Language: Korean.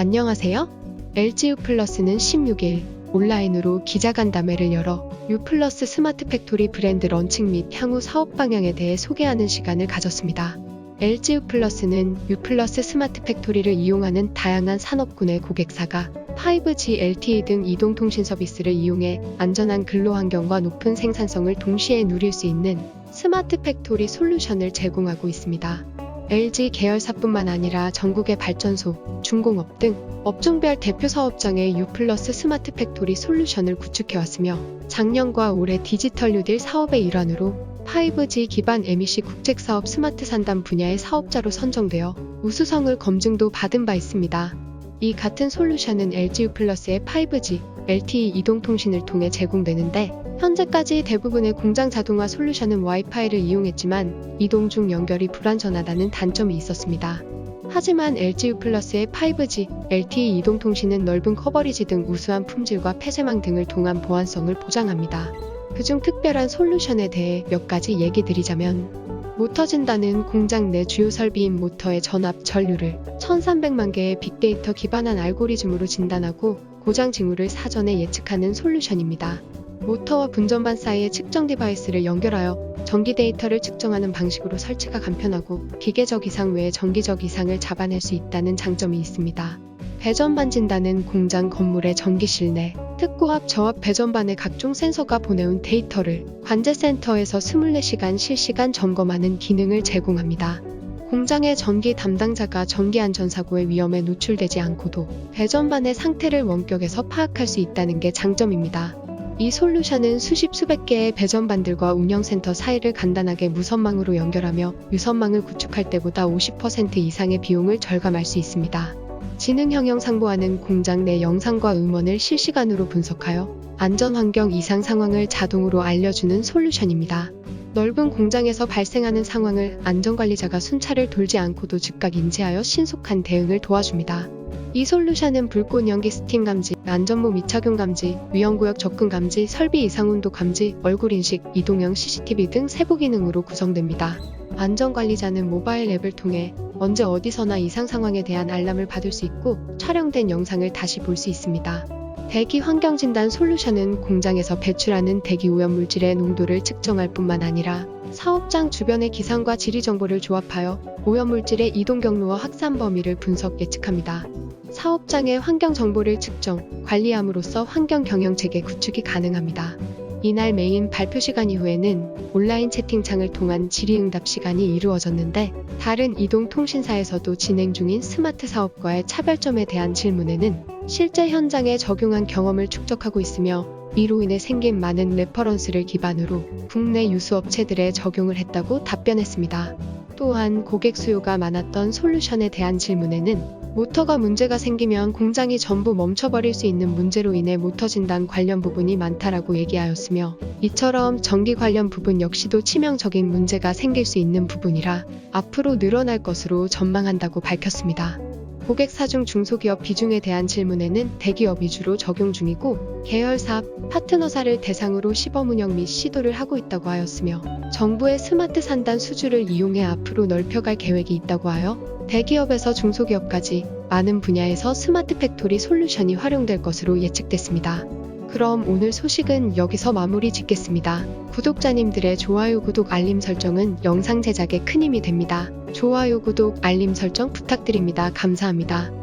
안녕하세요. LG U 플러스는 16일 온라인으로 기자간담회를 열어 U 스마트 팩토리 브랜드 런칭 및 향후 사업 방향에 대해 소개하는 시간을 가졌습니다. LG U 플러스는 U 스마트 팩토리를 이용하는 다양한 산업군의 고객사가 5G, LTE 등 이동통신 서비스를 이용해 안전한 근로 환경과 높은 생산성을 동시에 누릴 수 있는 스마트 팩토리 솔루션을 제공하고 있습니다. LG 계열사뿐만 아니라 전국의 발전소, 중공업 등 업종별 대표 사업장의 U 플러스 스마트 팩토리 솔루션을 구축해왔으며 작년과 올해 디지털 뉴딜 사업의 일환으로 5G 기반 MEC 국책사업 스마트 산단 분야의 사업자로 선정되어 우수성을 검증도 받은 바 있습니다. 이 같은 솔루션은 LG U 플러스의 5G, LTE 이동통신을 통해 제공되는데 현재까지 대부분의 공장 자동화 솔루션은 와이파이를 이용했지만 이동 중 연결이 불안전하다는 단점이 있었습니다. 하지만 LG U 플러스의 5G, LTE 이동통신은 넓은 커버리지 등 우수한 품질과 폐쇄망 등을 통한 보안성을 보장합니다. 그중 특별한 솔루션에 대해 몇 가지 얘기 드리자면 모터 진단은 공장 내 주요 설비인 모터의 전압, 전류를 1300만 개의 빅데이터 기반한 알고리즘으로 진단하고 고장 징후를 사전에 예측하는 솔루션입니다. 모터와 분전반 사이의 측정 디바이스를 연결하여 전기 데이터를 측정하는 방식으로 설치가 간편하고 기계적 이상 외에 정기적 이상을 잡아낼 수 있다는 장점이 있습니다. 배전반 진단은 공장 건물의 전기실 내 특고압 저압 배전반의 각종 센서가 보내온 데이터를 관제센터에서 24시간 실시간 점검하는 기능을 제공합니다. 공장의 전기 담당자가 전기 안전사고의 위험에 노출되지 않고도 배전반의 상태를 원격에서 파악할 수 있다는 게 장점입니다. 이 솔루션은 수십 수백 개의 배전반들과 운영센터 사이를 간단하게 무선망으로 연결하며 유선망을 구축할 때보다 50% 이상의 비용을 절감할 수 있습니다. 지능 형용 상보하는 공장 내 영상과 음원을 실시간으로 분석하여 안전 환경 이상 상황을 자동으로 알려주는 솔루션입니다. 넓은 공장에서 발생하는 상황을 안전관리자가 순찰을 돌지 않고도 즉각 인지하여 신속한 대응을 도와줍니다. 이 솔루션은 불꽃 연기 스팀 감지, 안전모 미착용 감지, 위험구역 접근 감지, 설비 이상 온도 감지, 얼굴 인식, 이동형 CCTV 등 세부 기능으로 구성됩니다. 안전관리자는 모바일 앱을 통해 언제 어디서나 이상 상황에 대한 알람을 받을 수 있고 촬영된 영상을 다시 볼 수 있습니다. 대기 환경 진단 솔루션은 공장에서 배출하는 대기 오염 물질의 농도를 측정할 뿐만 아니라 사업장 주변의 기상과 지리 정보를 조합하여 오염 물질의 이동 경로와 확산 범위를 분석 예측합니다. 사업장의 환경 정보를 측정, 관리함으로써 환경 경영 체계 구축이 가능합니다. 이날 메인 발표 시간 이후에는 온라인 채팅창을 통한 질의응답 시간이 이루어졌는데 다른 이동통신사에서도 진행 중인 스마트 사업과의 차별점에 대한 질문에는 실제 현장에 적용한 경험을 축적하고 있으며 이로 인해 생긴 많은 레퍼런스를 기반으로 국내 유수업체들에 적용을 했다고 답변했습니다. 또한 고객 수요가 많았던 솔루션에 대한 질문에는 모터가 문제가 생기면 공장이 전부 멈춰버릴 수 있는 문제로 인해 모터 진단 관련 부분이 많다라고 얘기하였으며 이처럼 전기 관련 부분 역시도 치명적인 문제가 생길 수 있는 부분이라 앞으로 늘어날 것으로 전망한다고 밝혔습니다. 고객 사 중 중소기업 비중에 대한 질문에는 대기업 위주로 적용 중이고 계열사, 파트너사를 대상으로 시범 운영 및 시도를 하고 있다고 하였으며 정부의 스마트 산단 수주를 이용해 앞으로 넓혀갈 계획이 있다고 하여 대기업에서 중소기업까지 많은 분야에서 스마트 팩토리 솔루션이 활용될 것으로 예측됐습니다. 그럼 오늘 소식은 여기서 마무리 짓겠습니다. 구독자님들의 좋아요, 구독, 알림 설정은 영상 제작에 큰 힘이 됩니다. 좋아요, 구독, 알림 설정 부탁드립니다. 감사합니다.